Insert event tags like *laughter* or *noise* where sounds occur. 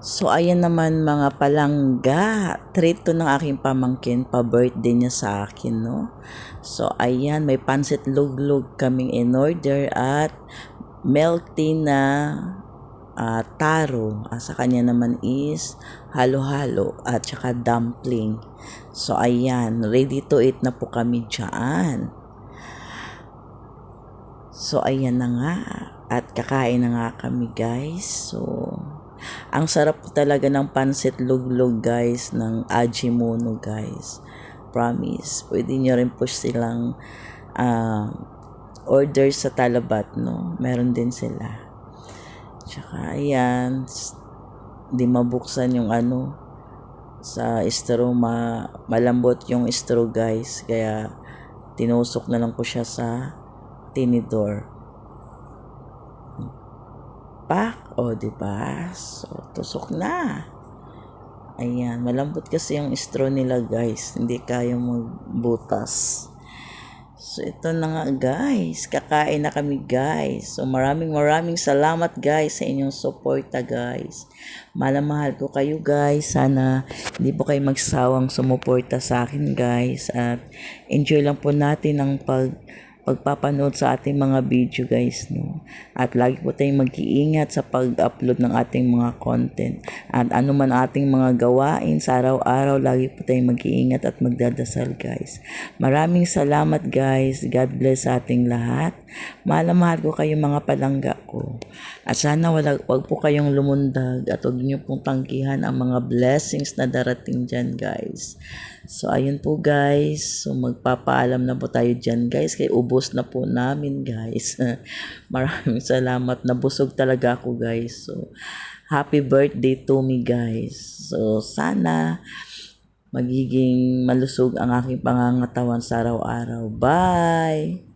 So, ayan naman mga palangga. Treat to ng aking pamangkin. Pa-birthday niya sa akin, no? So, ayan. May pansit luglug kaming in order at milk na ah, taro. Ah, sa kanya naman is halo-halo at saka dumpling. So, ayan. Ready to eat na po kami dyan. So, ayan na nga. At kakain na nga kami, guys. So, ang sarap talaga ng pansit luglog, guys, ng Ajimono, guys. Promise. Pwede nyo rin po silang ah, order sa Talabat, no? Meron din sila. Tsaka, ayan. Di mabuksan yung ano, sa straw, ma malambot yung straw, guys. Kaya, tinusok na lang ko siya sa tinidor. Pak, o, di ba? So, tusok na. Ayan, malambot kasi yung straw nila, guys. Hindi kaya magbutas. So, ito na nga, guys. Kakain na kami, guys. So, maraming maraming salamat, guys, sa inyong suporta, guys. Mahal na mahal ko kayo, guys. Sana hindi po kayo magsawang sumuporta sa akin, guys. At enjoy lang po natin ang pag pagpapanood sa ating mga video guys no at lagi po tayong mag-iingat sa pag-upload ng ating mga content. At ano man ating mga gawain sa araw-araw lagi po tayong mag-iingat at magdadasal guys. Maraming salamat guys. God bless sa ating lahat mahal ko kayo mga palangga ko. At sana wala, wag po kayong lumundag at huwag niyo pong tangkihan ang mga blessings na darating dyan guys. So ayun po guys. So magpapaalam na po tayo dyan guys. Kay ubos na po namin guys. *laughs* Maraming salamat. Nabusog talaga ako guys. So happy birthday to me guys. So sana magiging malusog ang aking pangangatawan sa araw-araw. Bye